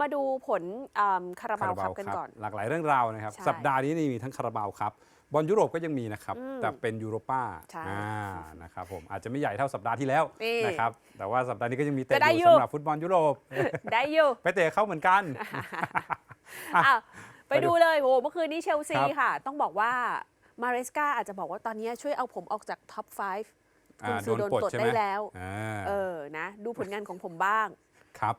มาดูผลอ่าคาราบาวคัพกันครับก่อน หลากหลายเรื่องราวนะครับใช่สัปดาห์นี้นี่มีทั้งคาราบาวครับบอลยุโรปก็ยังมีนะครับอืมแต่เป็นยูโรป้าใช่อ่านะครับผมอาจจะไม่ใหญ่เท่าสัปดาห์ที่แล้วนี่นะครับแต่ว่าสัปดาห์นี้ก็ยังมีเตะก็ได้ออยู่ยู่สำหรับฟุตบอลยุโรปได้อยู่ไปเตะเข้าเหมือนกันอะอะไปไปดูดูเลยโหเมื่อคืนนี้เชลซีครับค่ะ ต้องบอกว่ามาเรสกาอาจจะบอกว่าตอนนี้ช่วยเอาผมออกจากท็อป 5 คุณอ่าซื้อโดนปลดใช่ไหมได้แล้วอ่าเออนะ ดูผลงานของผมบ้างครับ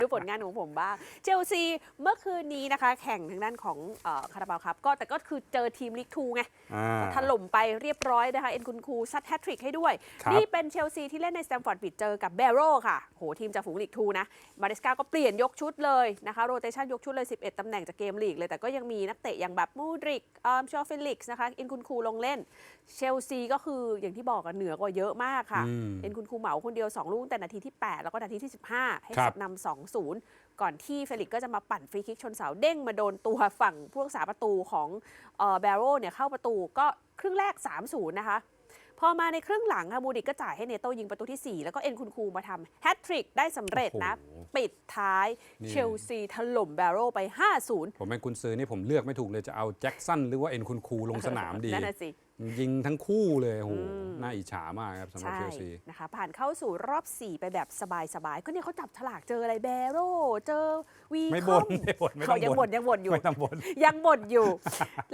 ดูผลงานของผมบ้าง เชลซีเมื่อคืนนี้นะคะ แข่งทางด้านของเออคาราบาวครับ ก็แต่ก็คือเจอทีมลีกทูไงอ่าถล่มไปเรียบร้อยนะคะ เอ็นคุณครูซัดแฮตทริกให้ด้วยครับนี่เป็นเชลซีที่เล่นในสแตมฟอร์ดบิดเจอกับเบโร่ค่ะ โห ทีมจากฝูงลีกทูนะ มาเดสกาก็เปลี่ยนยกชุดเลยนะคะ โรเตชันยกชุดเลย 11 ตำแหน่งจากเกมลีกเลย แต่ก็ยังมีนักเตะอย่างแบบมูดริกออมชอฟิลิกส์นะคะ เอ็นคุณครูลงเล่น เชลซีก็คืออย่างที่บอกกันเหนือกว่าเยอะมากค่ะอืมเอ็นคุณครูเหมาคนเดียว 2 ลูกตั้งแต่นาทีที่ 8 แล้วก็นาทีที่ 15ให้ครัเซบตนำ2-0ก่อนที่เฟลิกซ์ก็จะมาปั่นฟรีคิกชนเสาเด้งมาโดนตัวฝั่งผู้รักษาประตูของเอ่อแบโร่เนี่ยเข้าประตูก็ครึ่งแรก 3-0 นะคะ พอมาในครึ่งหลังค่ะมูดิกก็จ่ายให้เนโต้ยิงประตูที่ 4 แล้วก็เอ็นคุณครูมาทำแฮตทริกได้สำเร็จนะโอ้โหปิดท้ายนี่เชลซีถล่มแบโร่ไป 5-0 ผมเป็นกุนซือนี่ผมเลือกไม่ถูกเลยจะเอาแจ็คสันหรือว่าเอ็นคุณคูลงสนามดีนั่นน่ะสิ ยิงทั้งคู่เลยโอ้โหอืมน่าอิจฉามากครับสำหรับใช่เชลซีนะคะผ่านเข้าสู่รอบ 4 ไปแบบสบายๆ ก็เนี่ยเขาจับฉลากเจออะไรแบโร่เจอวีไม่คบ่อนมไม่บ่นไม่ต้เขาองยังบ่บ่นนยังบ่นอยู่ไม่ต้องบ่นยังบ่นอยู่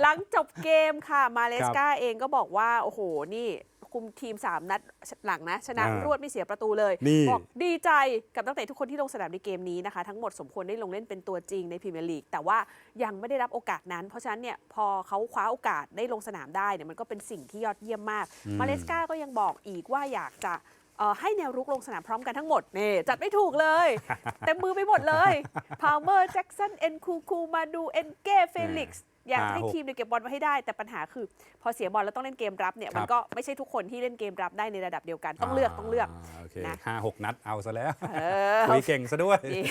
หลังจบเกมค่ะมาเลสกาเองก็บอกว่า โอ้โหนี่ คุมทีม 3 นัดหลังนะ ชนะอ่ารวดไม่เสียประตูเลยนี่ บอกดีใจกับนักเตะทุกคนที่ลงสนามในเกมนี้นะคะ ทั้งหมดสมควรได้ลงเล่นเป็นตัวจริงในพรีเมียร์ลีกแต่ว่ายังไม่ได้รับโอกาสนั้น เพราะฉะนั้นเนี่ยพอเขาคว้าโอกาสได้ลงสนามได้เนี่ยมันก็เป็นสิ่งที่ยอดเยี่ยมมากอืมมาเลสกาก็ยังบอกอีกว่าอยากจะเอ่อ ให้แนวรุกลงสนามพร้อมกันทั้งหมดนี่จัดไม่ถูกเลย เต็มมือไปหมดเลยพาวเมอร์แจ็กสันเอ็นคูคูมาดูเอ็นเก้เฟลิกซ์อยากให้ห้าหกทีมเนี่ยเก็บบอลมาให้ได้ แต่ปัญหาคือ พอเสียบอลแล้วต้องเล่นเกมรับเนี่ยครับมันก็ไม่ใช่ทุกคนที่เล่นเกมรับได้ในระดับเดียวกันต้องเลือกต้องเลือกาโอเคนะห้าหกนัดเอาซะแล้วเออคุยเก่งซะด้วยนี่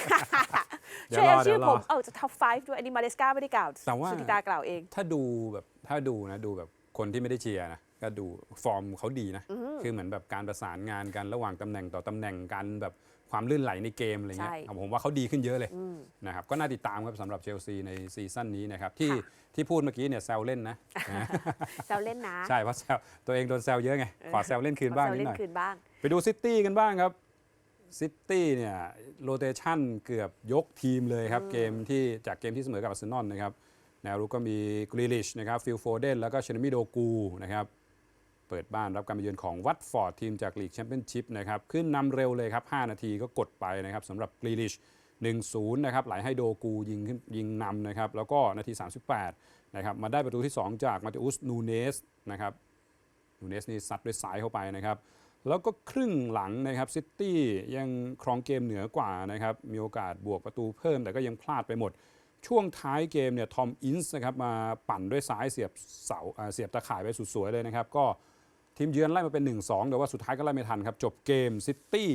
เดี๋ยวช่วยรอเอาชื่อเดี๋ยวรผอมเออจะท็อป5ด้วยอันนี้มาเลสกาไม่ได้กล่าวแต่ว่าสุธิตากล่าวเอง ถ้าดูแบบถ้าดูนะดูแบบคนที่ไม่ได้เชียร์นะ ก็ดูฟอร์มเขาดีนะอืมคือเหมือนแบบการประสานงานกันระหว่างตำแหน่งต่อตำแหน่งกันแบบความลื่นไหลในเกมอะไรเงี้ยใช่ผมว่าเขาดีขึ้นเยอะเลยอืมนะครับก็น่าติดตามครับสำหรับเชลซีในซีซั่นนี้นะครับที่ค่ะที่พูดเมื่อกี้เนี่ยแซวเล่นนะแซวเล่นนะ ใช่เพราะแซวตัวเองโดนแซวเยอะไง ขอแซวเล่นคืนบ้างแซวนิดเล่หน่อยนคืนบ้างไปดูซิตี้กันบ้างครับซิตี้เนี่ยโรเตชันเกือบยกทีมเลยครับอืมเกมที่จากเกมที่เสมอกับอาร์เซนอลนะครับแนวรุกก็มีกรีลิชนะครับฟิลโฟเดนแล้วก็เชนมิโดกูนะครับ เปิดบ้านรับการมาเยือนของวัตฟอร์ดทีมจากลีกแชมเปี้ยนชิพนะครับขึ้นนำเร็วเลยครับ 5 นาทีก็กดไปนะครับสำหรับกรีลิช1-0นะครับไหลให้โดกูยิงขึ้นยิงนำนะครับแล้วก็นาที 38นะครับมาได้ประตูที่ 2 จากมาติอุสนูเนสนะครับนูเนสนี่ซัดด้วยซ้ายเข้าไปนะครับแล้วก็ครึ่งหลังนะครับซิตี้ยังครองเกมเหนือกว่านะครับมีโอกาสบวกประตูเพิ่มแต่ก็ยังพลาดไปหมด ช่วงท้ายเกมเนี่ยทอมอินส์นะครับมาปั่นด้วยซ้ายเสียบเสาเสียบตะข่ายไปสุดสวยเลยนะครับ ก็ ทีมเยือนไล่มาเป็น 1-2 แต่ว่าสุดท้ายก็ไล่ไม่ทันครับ จบเกมซิตี้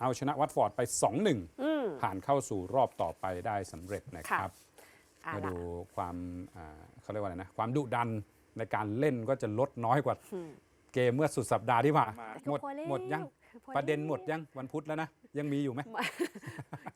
เอาชนะวัตฟอร์ดไป 2-1อืมผ่านเข้าสู่รอบต่อไปได้สำเร็จนะครับอะมาล่ะดูความอ่าเขาเรียกว่าอะไรนะความดุดันในการเล่นก็จะลดน้อยกว่าอืมเกมเมื่อสุดสัปดาห์ที่ผ่านมาแต่ก็หมดพอแล้วหมดยังพอประเด็นหมดแล้วยังวันพุธแล้วนะ ยังมีอยู่ไหมยัง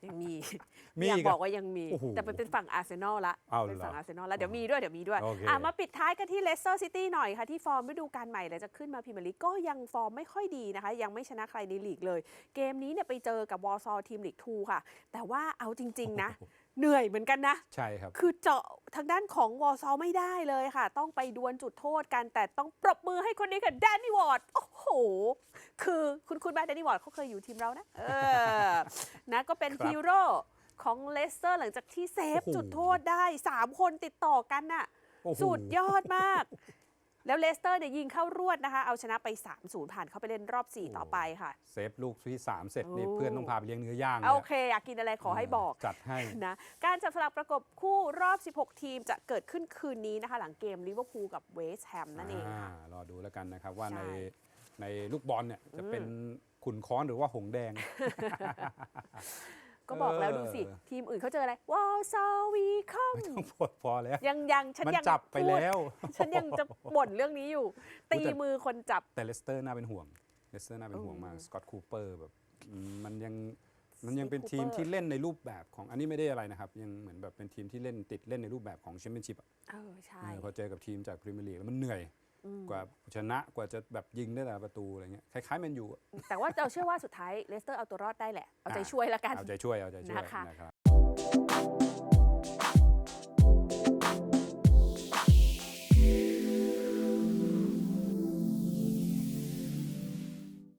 มีมีอยากอีกอะบอกว่ายังมี โอ้โหแต่เป็นเป็นฝั่งอาร์เซนอลละเอาเป็นเหรอฝั่งอาร์เซนอลแล้วเดี๋ยวมีด้วยเดี๋ยวมีด้วยโอเค อะมาปิดท้ายกันที่เลสเตอร์ซิตี้หน่อยค่ะ ที่ฟอร์มฤดูกาลใหม่เลยจะขึ้นมาพรีเมียร์ลีกก็ยังฟอร์มไม่ค่อยดีนะคะ ยังไม่ชนะใครในลีกเลย เกมนี้เนี่ยไปเจอกับวอร์ซอทีมลีก2ค่ะ แต่ว่าเอาจริง ๆ นะโอ้โหเหนื่อยเหมือนกันนะ ใช่ครับ คือเจาะทางด้านของวอร์ซอไม่ได้เลยค่ะ ต้องไปดวลจุดโทษกัน แต่ต้องปรบมือให้คนนี้ค่ะแดนนี่วอร์ดโอ้โห คือคุณคุณแม่แดนนี่วอร์ดเขาเคยอยู่ทีมเรานะ เออ นะก็เป็นครับฮีโร่ ของเลสเตอร์หลังจากที่เซฟโอ้โห จุดโทษได้ 3 คนติดต่อกันน่ะ โอ้โห สุดยอดมาก แล้วเลสเตอร์เนี่ยยิงเข้ารวดนะคะ เอาชนะไป 3-0 ผ่านเข้าไปเล่นรอบ 4 ต่อไปค่ะ เซฟลูกที่ 3 เสร็จนี่โอ้ เพื่อนต้องพาไปเลี้ยงเนื้อย่างลยโอเค อยากกินอะไรขอให้บอก จัดให้ นะการจับสลากประกบคู่รอบ 16 ทีมจะเกิดขึ้นคืนนี้นะคะ หลังเกมลิเวอร์พูลกับเวสต์แฮมนั่นเองค่ะารอดูแล้วกันนะครับว่าใช่ ในในลูกบอลเนี่ยจะเป็นขุนค้อนหรือว่าหงแดง ก็บอกแล้วเออดูสิ ทีมอื่นเขาเจออะไรวอลซาวีคอมต้องพอพอแล้ว ยังยังฉันมันยังจับไปพูดแล้ว ฉันยังจะบ่นเรื่องนี้อยู่ ตีแต่มือคนจับ แต่เลสเตอร์น่าเป็นห่วง เลสเตอร์น่าเป็นห่วงมากอืมสกอตคูเปอร์แบบอืมมันยังมันยังเป็น Steve ทีม Cooper ที่เล่นในรูปแบบของอันนี้ไม่ได้อะไรนะครับ ยังเหมือนแบบเป็นทีมที่เล่นติดเล่นในรูปแบบของแชมเปี้ยนชิพเออใช่พอเจอกับทีมจากพรีเมียร์ลีกแล้วมันเหนื่อยอืม กว่าชนะกว่าจะแบบยิงได้แต่ละประตูอะไรเงี้ยคล้ายๆแมนยูอะแต่ว่าเราเชื่อว่าสุดท้ายเลสเตอร์เอาตัวรอดได้แหละ เอาใจช่วยแล้วกัน เอาใจช่วยเอาใจช่วยนะคะนะครับ